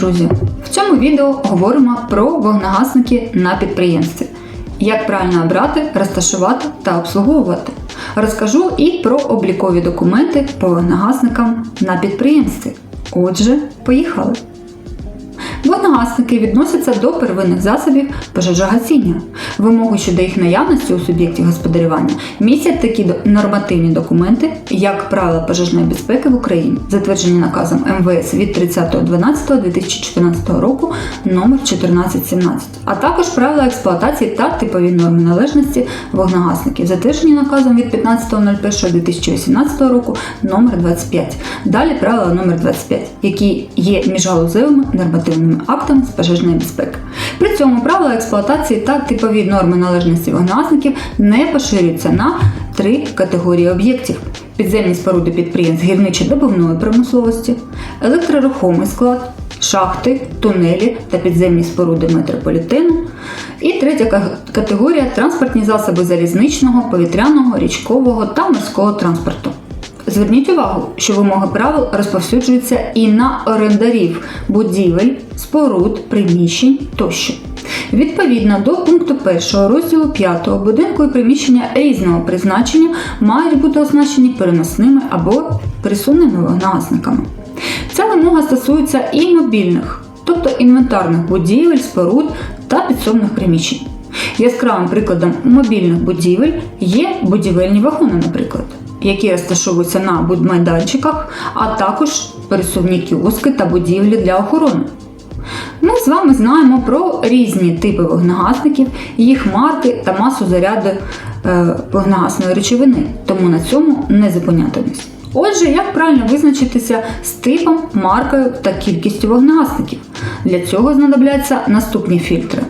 друзі! В цьому відео говоримо про вогнегасники на підприємстві. Як правильно обрати, розташувати та обслуговувати. Розкажу і про облікові документи по вогнегасникам на підприємстві. Отже, поїхали! Вогнегасники відносяться до первинних засобів пожежогасіння. Вимоги щодо їх наявності у суб'єкті господарювання містять такі нормативні документи, як правила пожежної безпеки в Україні, затверджені наказом МВС від 30.12.2014 року номер 1417, а також правила експлуатації та типові норми належності вогнегасників, затверджені наказом від 15.01.2018 року номер 25. Далі правила номер 25, які є міжгалузевими нормативними актами з пожежної безпеки. При цьому правила експлуатації та типові норми належності вогнегасників не поширюються на три категорії об'єктів: підземні споруди підприємств гірничо-добувної промисловості, електрорухомий склад, шахти, тунелі та підземні споруди метрополітену. І третя категорія транспортні засоби залізничного, повітряного, річкового та морського транспорту. Зверніть увагу, що вимоги правил розповсюджуються і на орендарів будівель, споруд, приміщень тощо. Відповідно до пункту 1 розділу 5 будинку і приміщення різного призначення мають бути оснащені переносними або присунними вогнегасниками. Ця вимога стосується і мобільних, тобто інвентарних будівель, споруд та підсобних приміщень. Яскравим прикладом мобільних будівель є будівельні вагони, наприклад, які розташовуються на будмайданчиках, а також пересувні кіоски та будівлі для охорони. Ми з вами знаємо про різні типи вогнегасників, їх марки та масу заряду е, вогнегасної речовини, тому на цьому не зупинятимось. Отже, як правильно визначитися з типом, маркою та кількістю вогнегасників? Для цього знадобляться наступні фільтри: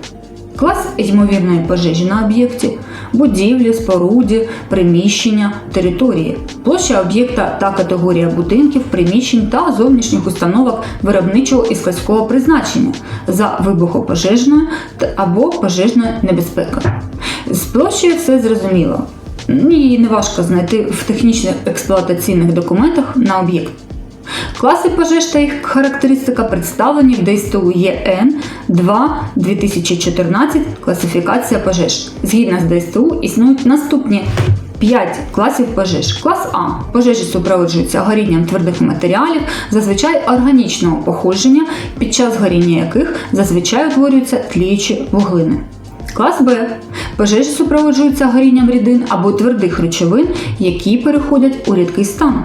клас ймовірної пожежі на об'єкті, будівлі, споруді, приміщення, території, площа об'єкта та категорія будинків, приміщень та зовнішніх установок виробничого і складського призначення за вибухопожежною або пожежною небезпекою. З площею все зрозуміло. Її не важко знайти в технічних експлуатаційних документах на об'єкт. Класи пожеж та їх характеристика представлені в ДСТУ ЄН 2 2014 класифікація пожеж. Згідно з ДСТУ існують наступні 5 класів пожеж. Клас А. Пожежі супроводжуються горінням твердих матеріалів, зазвичай органічного походження, під час горіння яких зазвичай утворюються тліючі вуглини. Клас Б. Пожежі супроводжуються горінням рідин або твердих речовин, які переходять у рідкий стан.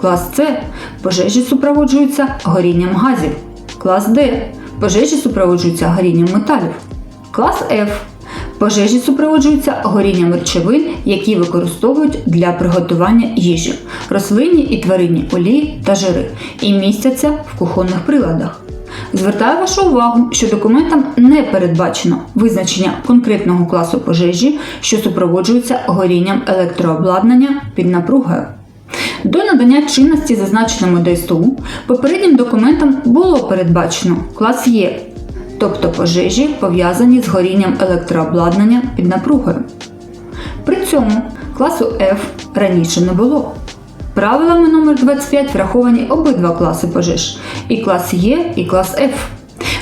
Клас С. Пожежі супроводжуються горінням газів. Клас Д. Пожежі супроводжуються горінням металів. Клас Ф. Пожежі супроводжуються горінням речовин, які використовують для приготування їжі, рослинні і тваринні олії та жири, і містяться в кухонних приладах. Звертаю вашу увагу, що документам не передбачено визначення конкретного класу пожежі, що супроводжується горінням електрообладнання під напругою. До надання чинності зазначеному ДСТУ попереднім документом було передбачено клас Є, тобто пожежі пов'язані з горінням електрообладнання під напругою. При цьому класу F раніше не було. Правилами номер 25 враховані обидва класи пожеж і клас Є, і клас F.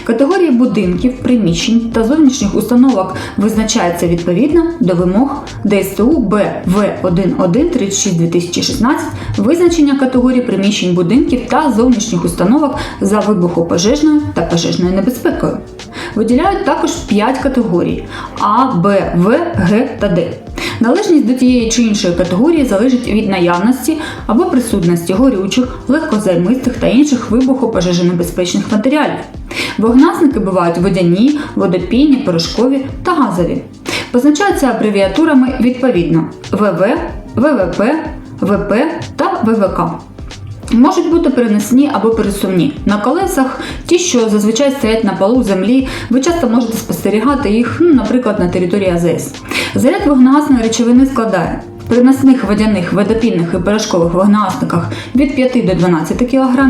Категорії будинків, приміщень та зовнішніх установок визначаються відповідно до вимог ДСТУ БВ1136-2016 визначення категорій приміщень будинків та зовнішніх установок за вибухопожежною та пожежною небезпекою. Виділяють також 5 категорій А, Б, В, Г та Д. Належність до тієї чи іншої категорії залежить від наявності або присутності горючих, легкозаймистих та інших вибухопожежонебезпечних матеріалів. Вогнасники бувають водяні, водопійні, порошкові та газові. Позначаються абревіатурами відповідно ВВ, ВВП, ВП та ВВК. Можуть бути перенесені або пересувні. На колесах ті, що зазвичай стоять на полу землі, ви часто можете спостерігати їх, ну, наприклад, на території АЗС. Заряд вогнегасної речовини складає в переносних водяних, водопільних і порошкових вогнегасниках від 5 до 12 кг,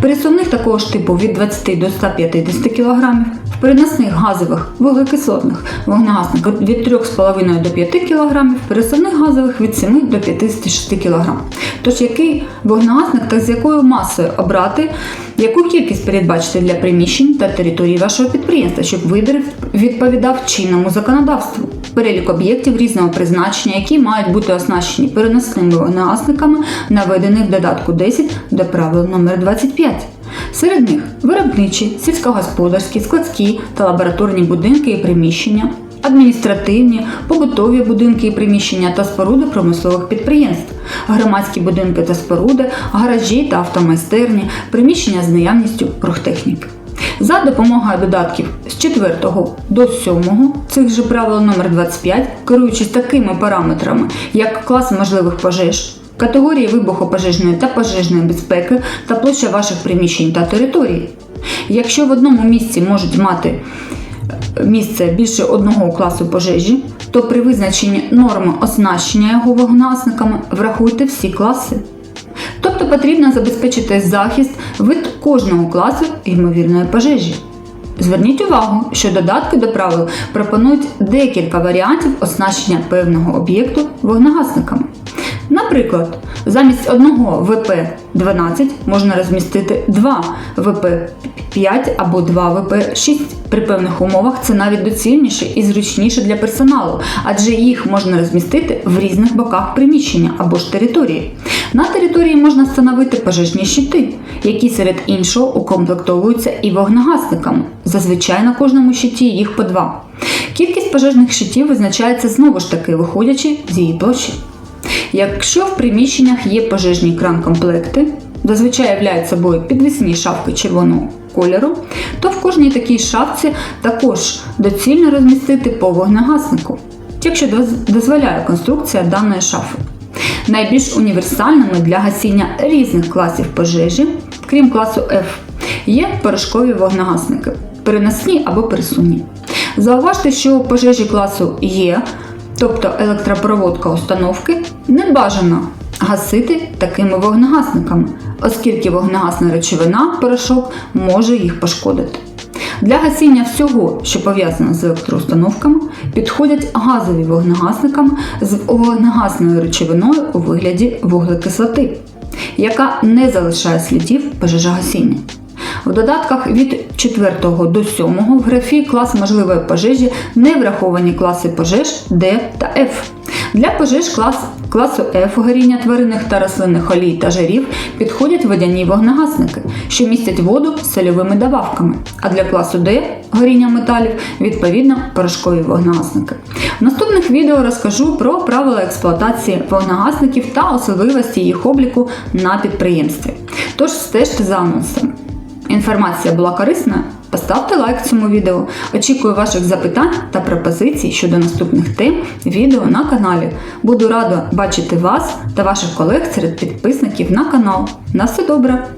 пересувних такого ж типу від 20 до 150 кг, в переносних газових вуглекислотних вогнегасниках від 3,5 до 5 кг, пересувних газових від 7 до 56 кг. Тож який вогнегасник та з якою масою обрати, яку кількість передбачити для приміщень та території вашого підприємства, щоб вибір відповідав чинному законодавству. Перелік об'єктів різного призначення, які мають бути оснащені переносними вогнегасниками, наведений в додатку 10 до правил номер 25. Серед них виробничі, сільськогосподарські, складські та лабораторні будинки і приміщення, адміністративні, побутові будинки і приміщення та споруди промислових підприємств, громадські будинки та споруди, гаражі та автомайстерні, приміщення з наявністю рухтехніки. За допомогою додатків з 4 до 7 цих же правил номер 25, керуючись такими параметрами, як клас можливих пожеж, категорії вибухопожежної та пожежної безпеки та площа ваших приміщень та територій. Якщо в одному місці можуть мати місце більше одного класу пожежі, то при визначенні норми оснащення його вогнегасниками врахуйте всі класи. Тобто потрібно забезпечити захист від кожного класу ймовірної пожежі. Зверніть увагу, що додатки до правил пропонують декілька варіантів оснащення певного об'єкту вогнегасниками. Наприклад, замість одного ВП-12 можна розмістити два ВП-5 або два ВП-6. При певних умовах це навіть доцільніше і зручніше для персоналу, адже їх можна розмістити в різних боках приміщення або ж території. На території можна встановити пожежні щити, які серед іншого укомплектовуються і вогнегасниками. Зазвичай на кожному щиті їх по два. Кількість пожежних щитів визначається знову ж таки, виходячи з її площі. Якщо в приміщеннях є пожежні кран-комплекти, зазвичай являють собою підвісні шафки червоного кольору, то в кожній такій шафці також доцільно розмістити по вогнегаснику, якщо дозволяє конструкція даної шафи. Найбільш універсальними для гасіння різних класів пожежі, крім класу F, є порошкові вогнегасники, переносні або пересувні. Зауважте, що пожежі класу Е, тобто електропроводка установки, не бажано гасити такими вогнегасниками, оскільки вогнегасна речовина, порошок, може їх пошкодити. Для гасіння всього, що пов'язано з електроустановками, підходять газові вогнегасниками з вогнегасною речовиною у вигляді вуглекислоти, яка не залишає слідів пожежогасіння. В додатках від 4 до 7 в графі клас можливої пожежі не враховані класи пожеж D та F. Для пожеж клас, класу F горіння тваринних та рослинних олій та жирів підходять водяні вогнегасники, що містять воду з сольовими добавками, а для класу D горіння металів відповідно порошкові вогнегасники. В наступних відео розкажу про правила експлуатації вогнегасників та особливості їх обліку на підприємстві. Тож стежте за анонсами. Інформація була корисна? Поставте лайк цьому відео. Очікую ваших запитань та пропозицій щодо наступних тем відео на каналі. Буду рада бачити вас та ваших колег серед підписників на канал. На все добре!